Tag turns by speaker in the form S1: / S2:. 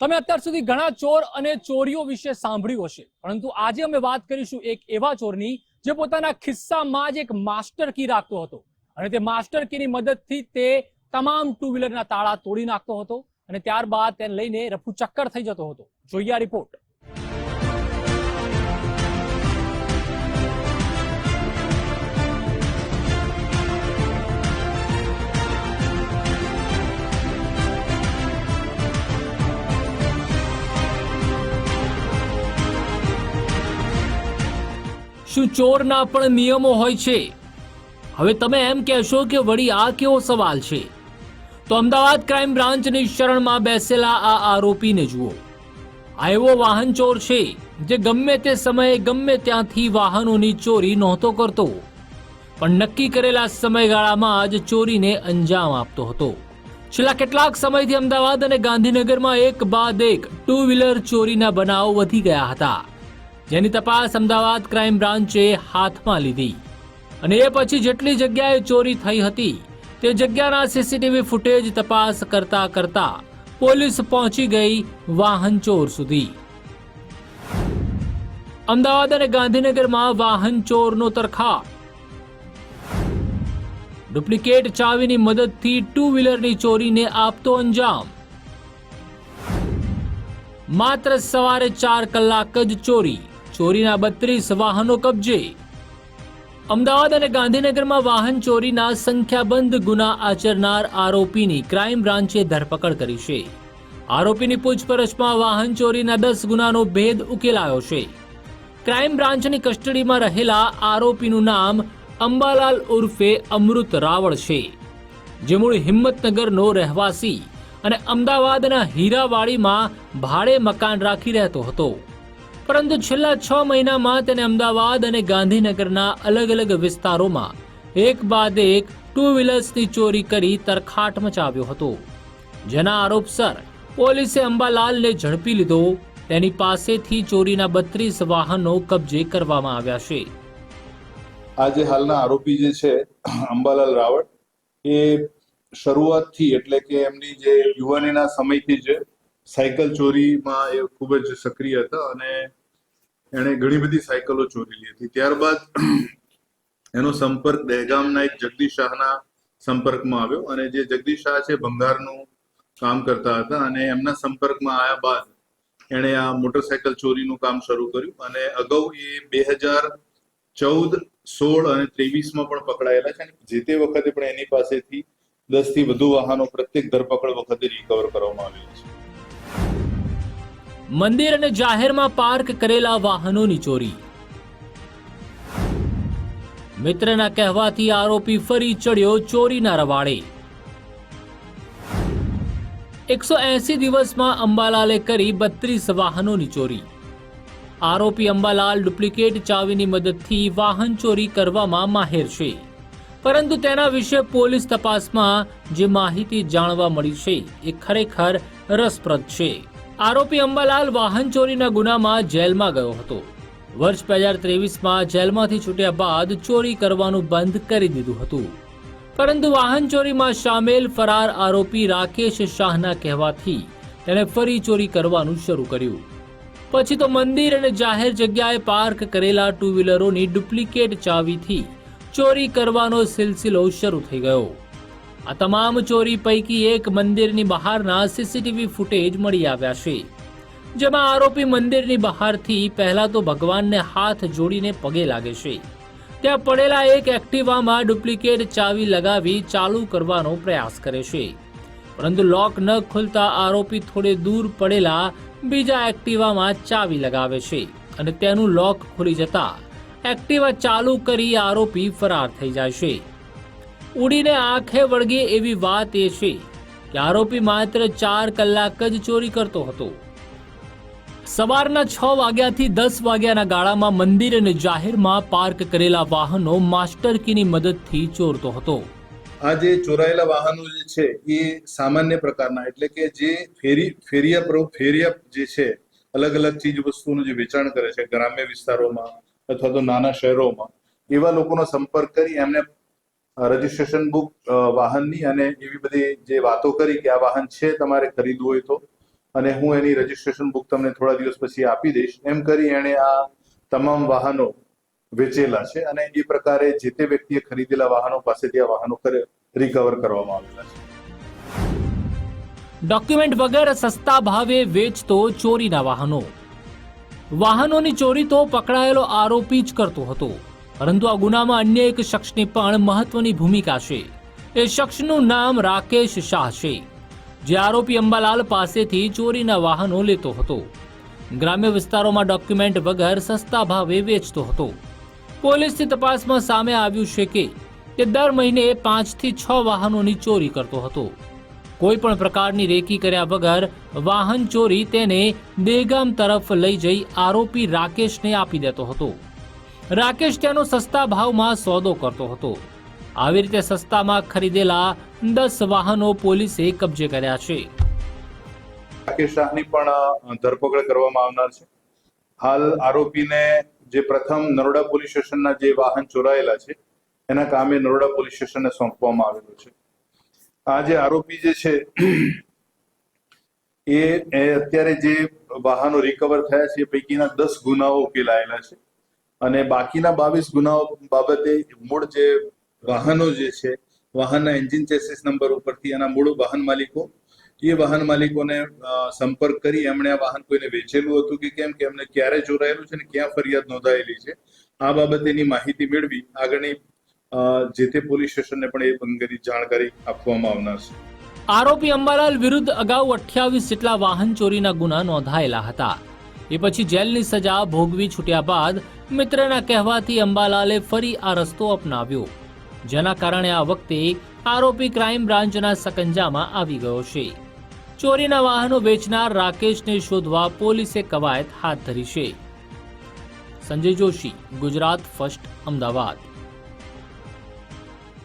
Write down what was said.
S1: તમે અત્યાર સુધી ઘણા ચોર અને ચોરીઓ વિશે સાંભળ્યું હશે. પરંતુ આજે અમે વાત કરીશું એક એવા ચોરની જે પોતાના ખિસ્સામાં જ એક માસ્ટર કી રાખતો હતો. અને તે માસ્ટર કીની મદદથી તે તમામ ટુ વ્હીલરના તાળા તોડી નાખતો હતો અને ત્યારબાદ તેને લઈને રફુ ચક્કર થઈ જતો હતો. જોઈએ આ રિપોર્ટ. શું ચોરના પણ નિયમો હોય છે? હવે તમે એમ કહેશો કે વળી આ કેવો સવાલ છે? તો અમદાવાદ ક્રાઇમ બ્રાન્ચની શરણમાં બેસેલા આ આરોપીને જુઓ. આ એવો વાહન ચોર છે, જે ગમે તે સમયે ગમે ત્યાંથી વાહનોની ચોરી નહોતો કરતો. પણ નક્કી કરેલા સમયગાળામાં જ ચોરીને અંજામ આપતો હતો. છેલ્લા કેટલાક સમયથી અમદાવાદ અને ગાંધીનગરમાં એક બાદ એક ટુ વ્હીલર ચોરીના બનાવ વધી ગયા હતા. જેની તપાસ અમદાવાદ ક્રાઇમ બ્રાન્ચે હાથમાં લીધી. અને એ પછી જેટલી જગ્યાએ ચોરી થઈ હતી, તે જગ્યાના સીસીટીવી ફૂટેજ તપાસ કરતા કરતા પોલીસ પહોંચી ગઈ વાહન ચોર સુધી. અમદાવાદ અને ગાંધીનગરમાં વાહન ચોરનો તરખા ડુપ્લિકેટ ચાવીની મદદથી ટુ વ્હીલરની ચોરીને આપતો અંજામ. માત્ર સવારે ચાર કલાક જ ચોરી. ચોરીના બત્રીસ વાહનો કબજે. અમદાવાદ અને ગાંધીનગરમાં વાહન ચોરીના સંખ્યાબંધ ગુના આચરનાર આરોપીની ક્રાઇમ બ્રાન્ચે ધરપકડ કરી છે. આરોપીની પૂછપરછમાં વાહન ચોરીના દસ ગુનાનો ભેદ ઉકેલાયો છે. ક્રાઇમ બ્રાન્ચની કસ્ટડીમાં રહેલા આરોપીનું નામ અંબાલાલ ઉર્ફે અમૃત રાવળ છે. જે મૂળ હિંમતનગરનો રહેવાસી અને અમદાવાદના હીરાવાડીમાં ભાડે મકાન રાખી રહેતો હતો. પરંતુ છેલ્લા છ મહિનામાં તેને અમદાવાદ અને ગાંધીનગરના અલગ અલગ વિસ્તારોમાં એક બાદ એક ટુ વ્હીલર્સની ચોરી કરી તરખાટ મચાવ્યો હતો. જેના આરોપસર પોલીસે અંબાલાલને ઝડપી લીધો. તેની પાસેથી ચોરીના બત્રીસ વાહનો કબજે કરવામાં આવ્યા છે.
S2: આજે હાલના આરોપી જે છે, અંબાલાલ રાવળ, એ શરૂઆતથી એટલે કે એમની જે યુવાનીના સમયથી જ સાયકલ ચોરીમાં એ ખૂબ જ સક્રિય હતા અને એણે ઘણી બધી સાયકલો ચોરેલી હતી. ત્યારબાદ એનો સંપર્ક દહેગામના એક જગદીશ શાહના સંપર્કમાં આવ્યો અને જે જગદીશ શાહ છે ભંગારનું કામ કરતા હતા અને એમના સંપર્કમાં આવ્યા બાદ એણે આ મોટરસાયકલ ચોરીનું કામ શરૂ કર્યું અને અગાઉ એ બે હજાર ચૌદ, સોળ અને ત્રેવીસમાં પણ પકડાયેલા છે જે તે વખતે પણ એની પાસેથી દસથી વધુ વાહનો પ્રત્યેક ધરપકડ વખતે રિકવર કરવામાં આવેલા છે.
S1: મંદિર અને જાહેરમાં પાર્ક કરેલા વાહનોની ચોરી. મિત્રના કહેવાથી આરોપી ફરી ચડ્યો ચોરીના રવાડે. એકસો એસી દિવસમાં અંબાલાલે કરી બત્રીસ વાહનોની ચોરી. આરોપી અંબાલાલ ડુપ્લિકેટ ચાવીની મદદથી વાહન ચોરી કરવામાં માહેર છે. પરંતુ તેના વિશે પોલીસ તપાસમાં જે માહિતી જાણવા મળી છે, એ ખરેખર રસપ્રદ છે. આરોપી અંબાલાલ વાહન ચોરીના ગુનામાં જેલમાં ગયો હતો. વર્ષ બે હજાર ત્રેવીસમાં જેલમાંથી છૂટ્યા બાદ ચોરી કરવાનું બંધ કરી દીધું હતું. પરંતુ વાહન ચોરીમાં સામેલ ફરાર આરોપી રાકેશ શાહના કહેવાથી તેણે ફરી ચોરી કરવાનું શરૂ કર્યું. પછી તો મંદિર અને જાહેર જગ્યાએ પાર્ક કરેલા ટુ વ્હીલરોની ડુપ્લિકેટ ચાવીથી ચોરી કરવાનો સિલસિલો શરૂ થઈ ગયો. આ તમામ ચોરી પૈકી એક મંદિરની બહારના સીસીટીવી ફૂટેજ મળી આવ્યા છે. જેમાં આરોપી મંદિરની બહારથી પહેલા તો ભગવાનને હાથ જોડીને પગે લાગે છે. ત્યાં પડેલા એક એક્ટિવામાં ડુપ્લિકેટ ચાવી લગાવી ચાલુ કરવાનો પ્રયાસ કરે છે. પરંતુ લોક ન ખુલતા આરોપી થોડે દૂર પડેલા બીજા એક્ટિવામાં ચાવી લગાવે છે અને તેનું લોક ખુલી જતા એક્ટિવા ચાલુ કરી આરોપી ફરાર થઈ જાય છે. ઉડીને આંખે વળગે એવી વાત એ છે કે આરોપી માત્ર ચાર કલાક જ ચોરી કરતો હતો. સવારના છ વાગ્યાથી દસ વાગ્યાના ગાળામાં મંદિર અને જાહેરમાં પાર્ક કરેલા વાહનો માસ્ટર કીની મદદથી ચોરતો હતો.
S2: આ જે ચોરાયેલા વાહનો જે છે, એ સામાન્ય પ્રકારના, એટલે કે જે ફેરી, ફેરિયા ફેરિયા જે છે અલગ અલગ ચીજ વસ્તુઓનું જે વેચાણ કરે છે, ગ્રામ્ય વિસ્તારોમાં અથવા તો નાના શહેરોમાં, એવા લોકોનો સંપર્ક કરી એમને રજીસ્ટ્રેશન બુક વાહનની અને એવી બધી જે વાતો કરી કે આ વાહન છે, તમારે ખરીદવું હોય તો. અને હું એની રજીસ્ટ્રેશન બુક તમને થોડા દિવસ પછી આપી દઈશ. એમ કરી એણે આ તમામ વાહનો વેચેલા છે અને એ પ્રકારે જે તે વ્યક્તિએ ખરીદેલા વાહનો પાસેથી આ વાહનો રિકવર કરવામાં આવેલા છે.
S1: ડોક્યુમેન્ટ વગર સસ્તા ભાવે વેચતો ચોરીના વાહનો. વાહનોની ચોરી તો પકડાયેલો આરોપી જ કરતો હતો. પરંતુ આ ગુનામાં અન્ય એક શખ્સની પણ મહત્વની ભૂમિકા છે. એ શખ્સનું નામ રાકેશ શાહ છે, જે આરોપી અંબાલાલ પાસેથી ચોરીના વાહનો લેતો હતો. ગ્રામ્ય વિસ્તારોમાં ડોક્યુમેન્ટ વગર સસ્તા ભાવે વેચતો હતો. પોલીસની તપાસમાં સામે આવ્યું છે કે, તે દર મહિને પાંચથી છ વાહનોની ચોરી કરતો હતો. કોઈ પણ પ્રકારની રેકી કર્યા વગર વાહન ચોરી તેને દેગામ તરફ લઈ જઈ આરોપી રાકેશને આપી દેતો હતો. રાકેશ ત્યાંનો સસ્તા ભાવમાં સોદો કરતો હતો. આવી રીતે સસ્તામાં ખરીદેલા દસ વાહનો પોલીસે કબજે કર્યા છે.
S2: રાકેશ શાહની પણ ધરપકડ કરવામાં આવનાર છે. હાલ આરોપીને જે પ્રથમ નરોડા પોલીસ સ્ટેશનના જે વાહન ચોરાયેલા છે, એના કામે નરોડા પોલીસ સ્ટેશનને સોંપવામાં આવેલું છે. આ જે આરોપી જે છે, એ અત્યારે જે વાહનો રિકવર થયા છે, એ પૈકીના દસ ગુનાઓ ઉકેલાયેલા છે. અને બાકીના બાવીસ ગુનાઓ બાબતે મૂળ જે વાહનો જે છે, વાહનના એન્જિન ચેસિસ નંબર ઉપરથી એના મૂળ વાહન માલિકો, એ વાહન માલિકોને સંપર્ક કરી એમણે આ વાહન કોઈને વેચેલું હતું કે કેમ, કે એમને ક્યારે જોડાયેલું છે ને ક્યાં ફરિયાદ નોંધાયેલી છે, આ બાબતેની માહિતી મેળવી આગળની જે તે પોલીસ સ્ટેશનને પણ એ અંગેની જાણકારી આપવામાં આવનાર છે.
S1: આરોપી અંબાલાલ વિરુદ્ધ અગાઉ અઠ્યાવીસ જેટલા વાહન ચોરીના ગુના નોંધાયેલા હતા. એ પછી જેલની સજા ભોગવી છૂટ્યા બાદ મિત્રના કહેવાથી અંબાલાલે ફરી આ રસ્તો અપનાવ્યો, જેના કારણે આ વખતે આરોપી ક્રાઇમ બ્રાન્ચના સકંજામાં આવી ગયો છે. ચોરીના વાહનો વેચનાર રાકેશને શોધવા પોલીસે કવાયત હાથ ધરી છે. સંજય જોશી, ગુજરાત, ફર્સ્ટ, અમદાવાદ.